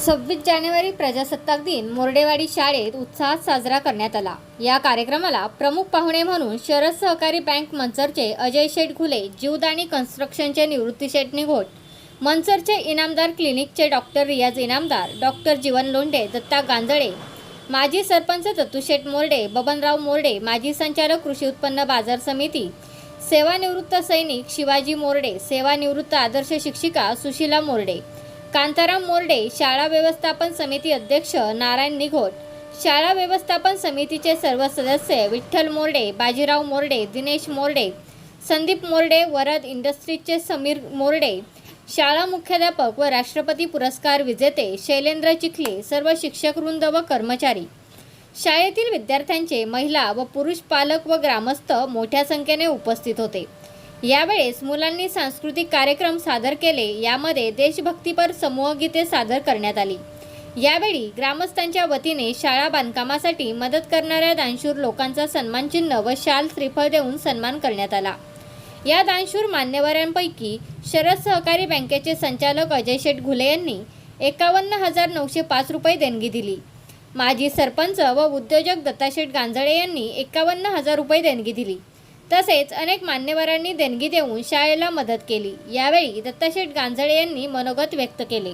सव्वीस जानेवारी प्रजासत्ताक दिन मोर्डेवाडी शाळेत उत्साहात साजरा करण्यात आला. या कार्यक्रमाला प्रमुख पाहुणे म्हणून शरद सहकारी बँक मंचरचे अजय शेठ घुले जीवदानी कन्स्ट्रक्शनचे निवृत्ती शेठ निघोट मंचरचे इनामदार क्लिनिकचे डॉक्टर रियाज इनामदार डॉक्टर जीवन लोंढे दत्ता गांजळे माजी सरपंच दत्तूशेठ मोर्डे बबनराव मोर्डे माजी संचालक कृषी उत्पन्न बाजार समिती सेवानिवृत्त सैनिक शिवाजी मोर्डे सेवानिवृत्त आदर्श शिक्षिका सुशीला मोर्डे कांताराम मोर्डे शाळा व्यवस्थापन समिती अध्यक्ष नारायण निघोट. शाळा व्यवस्थापन समितीचे सर्व सदस्य विठ्ठल मोर्डे बाजीराव मोर्डे दिनेश मोर्डे संदीप मोर्डे वरद इंडस्ट्रीजचे समीर मोर्डे शाळा मुख्याध्यापक व राष्ट्रपती पुरस्कार विजेते शैलेंद्र चिखले सर्व शिक्षकवृंद व कर्मचारी. शाळेतील विद्यार्थ्यांचे महिला व पुरुष पालक व ग्रामस्थ मोठ्या संख्येने उपस्थित होते. यावेळेस मुलांनी सांस्कृतिक कार्यक्रम सादर केले यामध्ये देशभक्तीपर समूहगीते सादर करण्यात आली. यावेळी ग्रामस्थांच्या वतीने शाळा बांधकामासाठी मदत करणाऱ्या दानशूर लोकांचा सन्मानचिन्ह व शाल श्रीफळ देऊन सन्मान करण्यात आला. या दानशूर मान्यवरांपैकी शरद सहकारी बँकेचे संचालक अजय शेठ घुले यांनी एकावन्न हजार नऊशे पाच रुपये देणगी दिली. माजी सरपंच व उद्योजक दत्ताशेठ गांजळे यांनी एकावन्न हजार रुपये देणगी दिली. तसेच अनेक मान्यवरांनी देणगी देऊन शाळेला मदत केली. यावेळी दत्ताशेठ गांजळे यांनी मनोगत व्यक्त केले.